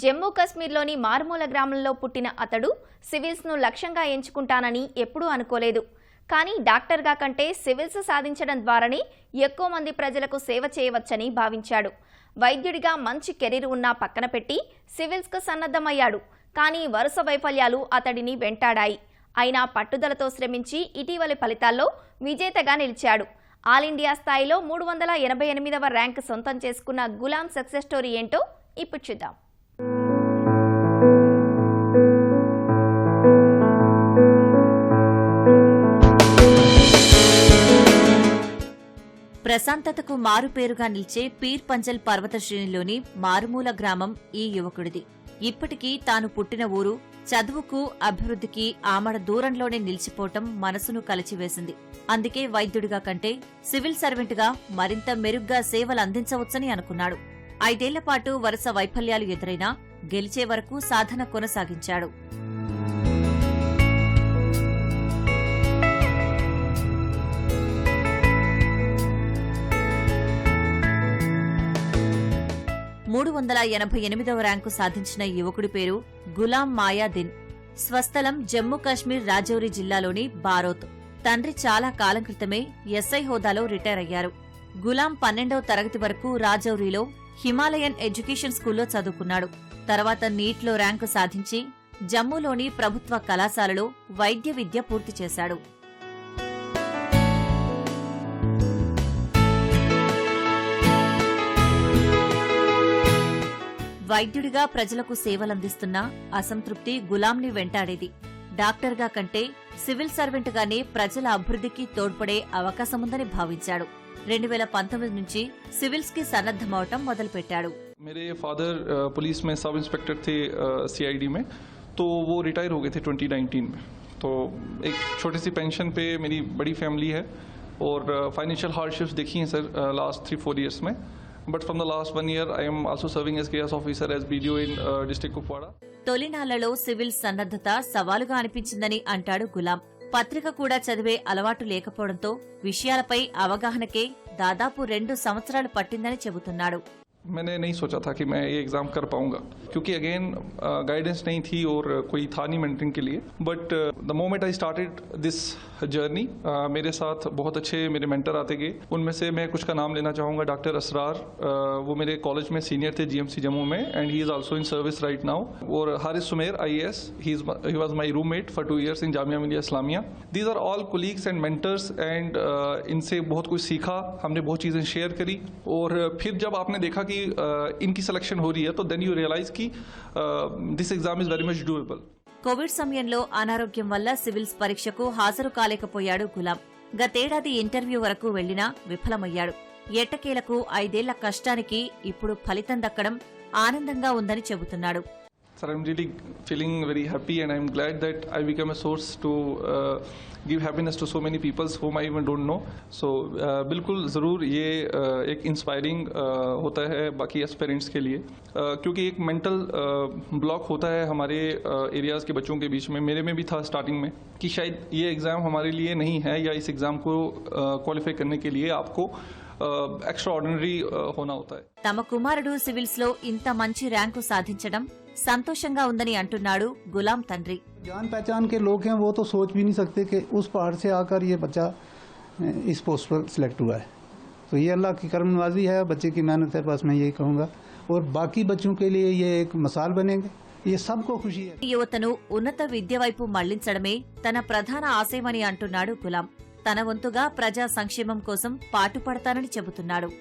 జమ్మూ కశ్మీర్లోని మారుమూల గ్రామంలో పుట్టిన అతడు సివిల్స్ను లక్ష్యంగా ఎంచుకుంటానని ఎప్పుడూ అనుకోలేదు. కానీ డాక్టర్గా కంటే సివిల్స్ సాధించడం ద్వారానే ఎక్కువ మంది ప్రజలకు సేవ చేయవచ్చని భావించాడు. వైద్యుడిగా మంచి కెరీర్ ఉన్నా పక్కన పెట్టి సివిల్స్కు సన్నద్ధమయ్యాడు. కానీ వరుస వైఫల్యాలు అతడిని వెంటాడాయి. అయినా పట్టుదలతో శ్రమించి ఇటీవలి ఫలితాల్లో విజేతగా నిలిచాడు. ఆల్ ఇండియా స్థాయిలో మూడు వందల ఎనభై ఎనిమిదవ ర్యాంక్ సొంతం చేసుకున్న గులాం సక్సెస్ స్టోరీ ఏంటో ఇప్పుడు చూద్దాం. ప్రశాంతతకు మారుపేరుగా నిలిచే పీర్ పంజల్ పర్వత శ్రేణిలోని మారుమూల గ్రామం ఈ యువకుడిది. ఇప్పటికీ తాను పుట్టిన ఊరు చదువుకు అభివృద్ధికి ఆమడ దూరంలోనే నిలిచిపోవటం మనసును కలిచివేసింది. అందుకే వైద్యుడిగా కంటే సివిల్ సర్వెంట్గా మరింత మెరుగ్గా సేవలు అందించవచ్చని అనుకున్నాడు. ఐదేళ్ళపాటు వరుస వైఫల్యాలు ఎదురైనా గెలిచే వరకు సాధన కొనసాగించాడు. మూడు వందల ఎనభై ఎనిమిదవ ర్యాంకు సాధించిన యువకుడి పేరు గులాం మాయా దిన్ స్వస్థలం జమ్మూ కాశ్మీర్ రాజౌరి జిల్లాలోని బారోత్. తండ్రి చాలా కాలం క్రితమే ఎస్ఐ హోదాలో రిటైర్ అయ్యారు. గులాం పన్నెండవ తరగతి వరకు రాజౌరిలో హిమాలయన్ ఎడ్యుకేషన్ స్కూల్లో చదువుకున్నాడు. తర్వాత నీట్లో ర్యాంకు సాధించి జమ్మూలోని ప్రభుత్వ కళాశాలలో వైద్య విద్య పూర్తి చేశాడు. వైద్యుడిగా ప్రజలకు సేవలందిస్తున్న అసంతృప్తి గులాంని వెంటాడేది డాక్టర్గా కంటే సివిల్ సర్వెంట్గానే ప్రజల అభివృద్ధికి తోడ్పడే అవకాశముందని భావించాడు రెండు వేల పంతొమ్మిది నుంచి సివిల్స్ కి సన్నద్ధమవటం మొదలుపెట్టాడు मेरे फादर अ, पुलिस में सब इंस्पेक्टर थे सीआईडी में तो वो रिटायर हो गए थे 2019 में तो एक छोटी सी पेंशन पे मेरी बड़ी फैमिली है और फाइनेंशियल हार्डशिप्स देखी हैं sir last three four years में but from the last one year I am also serving as K officer as B in district Kupwara తొలినాళ్లలో civil సన్నద్ధత సవాలుగా అనిపించిందని అంటాడు గులాం పత్రిక కూడా చదివే అలవాటు లేకపోవడంతో విషయాలపై అవగాహనకే దాదాపు రెండు సంవత్సరాలు పట్టిందని చెబుతున్నాడు मैंने नहीं सोचा था कि मैं ये एग्ज़ाम कर पाऊंगा क्योंकि अगेन गाइडेंस नहीं थी और कोई था नहीं मेंटरिंग के लिए but the moment I started this journey मेरे साथ बहुत अच्छे मेरे मेंटर आते गए। उनमें से मैं कुछ का नाम लेना चाहूँगा डॉक्टर असरार uh, वो मेरे कॉलेज में सीनियर थे जीएमसी जम्मू में and he is also in service right now और Haris Sumer IAS he was my roommate for two years in Jamia Millia Islamia these are all colleagues and mentors and इनसे बहुत कुछ सीखा हमने बहुत चीज़ें शेयर करी। और फिर जब आपने देखा कि uh, इनकी सिलेक्शन हो रही है तो देन यू रियलाइज़ कि this exam is very much doable Covid సమయంలో అనారోగ్యం వల్ల సివిల్స్ పరీక్షకు హాజరు కాలేకపోయాడు గులాం. గతేడాది ఇంటర్వ్యూ వరకు వెళ్ళినా విఫలమయ్యాడు. ఎట్టకేలకు ఐదేళ్ళ కష్టానికి ఇప్పుడు ఫలితం దక్కడం ఆనందంగా ఉందని చెబుతున్నాడు. Sir, I'm really feeling very happy and I'm glad that I become a source to uh, give happiness to so many people whom I even don't know. So uh, बिल्कुल ज़रूर ये uh, एक इंस्पायरिंग uh, होता है बाकी aspirants के लिए uh, क्योंकि एक मेंटल ब्लॉक होता है हमारे एरियाज़ के बच्चों के बीच में मेरे में भी था स्टार्टिंग में कि शायद ये एग्ज़ाम हमारे लिए नहीं है या इस एग्ज़ाम को क्वालिफाई करने के लिए आपको एक्स्ट्रा ऑर्डिनरी होना होता है తమ కుమారుడు సివిల్స్ లో ఇంత మంచి ర్యాంకు సాధించడం సంతోషంగా ఉందని అంటున్నాడు గులాం తండ్రి जान पहचान के लोग हैं वो तो सोच भी नहीं सकते कि उस पहाड़ से आकर ये बच्चा अ, इस पोस्ट पर सिलेक्ट हुआ है तो ये अल्लाह की करम नवाजी है बच्चे की मेहनत है बस मैं यही कहूँगा और बाकी बच्चों के लिए ये एक मिसाल बनेंगे ये सबको खुशी है యువతను ఉన్నత విద్య వైపు మళ్లించడమే తన ప్రధాన ఆశయమని అంటున్నాడు గులాం తన వంతుగా ప్రజా సంక్షేమం కోసం పాటుపడతానని చెబుతున్నాడు.